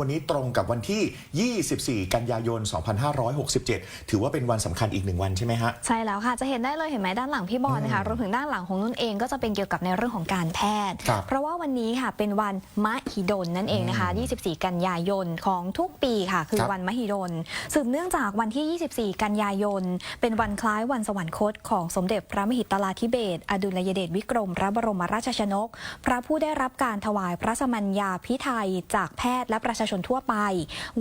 วันนี้ตรงกับวันที่ 24 กันยายน 2567 ถือว่าเป็นวันสำคัญอีกหนึ่งวันใช่ไหมฮะ ใช่แล้วค่ะ จะเห็นได้เลยเห็นไหมด้านหลังพี่บอลนะคะอืมรวมถึงด้านหลังของนุ่นเองก็จะเป็นเกี่ยวกับในเรื่องของการแพทย์ครับเพราะว่าวันนี้ค่ะเป็นวันมหิดลนั่นเองนะคะ 24 กันยายนของทุกปีค่ะ คือครับวันมหิดล สืบเนื่องจากวันที่ 24 กันยายน เป็นวันคล้ายวันสวรรคตของสมเด็จพระมหิตลาธิเบศรอดุลยเดชวิกรม พระบรมราชชนก พระผู้ได้รับการถวายพระสมัญญาพิไทยจากแพทย์และประชาชนทั่วไป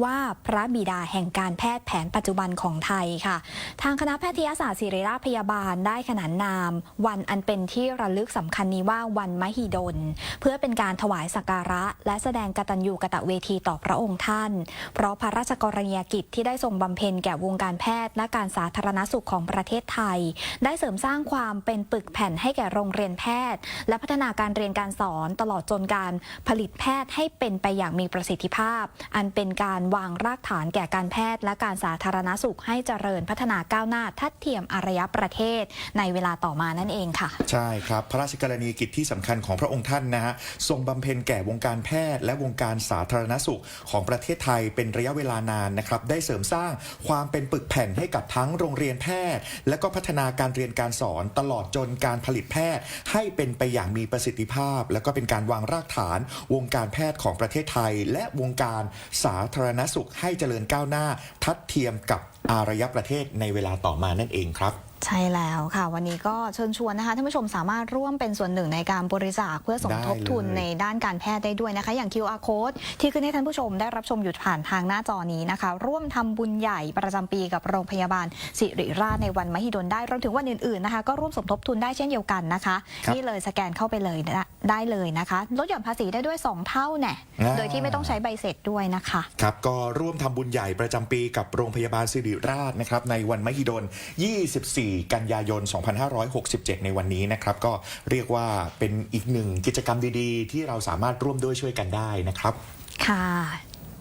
ว่าพระบิดาแห่งการแพทย์แผนปัจจุบันของไทยค่ะ ทางคณะแพทยศาสตร์ศิริราชพยาบาลได้ขนานนาม วันอันเป็นที่ระลึกสำคัญนี้ว่าวันมหิดล เพื่อเป็นการถวายสักการะ และแสดงกตัญญูกตเวทีต่อพระองค์ท่าน เพราะพระราชกรณียกิจที่ได้ทรงบำเพ็ญแก่วงการแพทย์ และการสาธารณสุขของประเทศไทย ได้เสริมสร้างความเป็นปึกแผ่นให้แก่โรงเรียนแพทย์ และพัฒนาการเรียนการสอนตลอดจนการผลิตแพทย์ให้เป็นไปอย่างมีประสิทธิภาพอันเป็นการวางรากฐานแก่การแพทย์ และการสาธารณสุขให้เจริญพัฒนาก้าวหน้าทัดเทียมอารยประเทศ ในเวลาต่อมานั่นเองค่ะ ใช่ครับ พระราชกรณียกิจที่สำคัญของพระองค์ท่านนะฮะทรงบำเพ็ญแก่วงการแพทย์ และวงการสาธารณสุขของประเทศไทยเป็นระยะเวลานานนะครับได้เสริมสร้างความเป็นปึกแผ่นให้กับทั้งโรงเรียนแพทย์ และก็พัฒนาการเรียนการสอนตลอดจนการผลิตแพทย์ ให้เป็นไปอย่างมีประสิทธิภาพ และก็เป็นการวางรากฐาน วงการแพทย์ของประเทศไทย และวงการสาธารณสุขให้เจริญก้าวหน้า ทัดเทียมกับอารยประเทศในเวลาต่อมานั่นเองครับ ใช่แล้วค่ะ วันนี้ก็เชิญชวนนะคะท่านผู้ชมสามารถร่วมเป็นส่วนหนึ่งในการบริจาคเพื่อสมทบทุนได้เลยในด้านการแพทย์ได้ด้วยนะคะ อย่าง QR code ที่ขึ้นให้ท่านผู้ชมได้รับชมอยู่ผ่านทางหน้าจอนี้นะคะ ร่วมทำบุญใหญ่ประจำปีกับโรงพยาบาลสิริราชในวันมหิดลได้รวมถึงวันอื่นๆนะคะ ก็ร่วมสมทบทุนได้เช่นเดียวกันนะคะครับนี่เลยสแกนเข้าไปเลยนะได้เลยนะคะลดหย่อนภาษีได้ด้วย 2 เท่าแน่อ่าโดยที่ไม่ต้องใช้ใบเสร็จด้วยนะคะครับก็ร่วมทำบุญใหญ่ประจำปีกับโรงพยาบาลสิริราชนะครับในวันมหิดล 24กันยายน 2567 ในวันนี้นะครับก็เรียกว่าเป็นอีกหนึ่งกิจกรรมดีๆ ที่เราสามารถร่วมด้วยช่วยกันได้นะครับ ค่ะ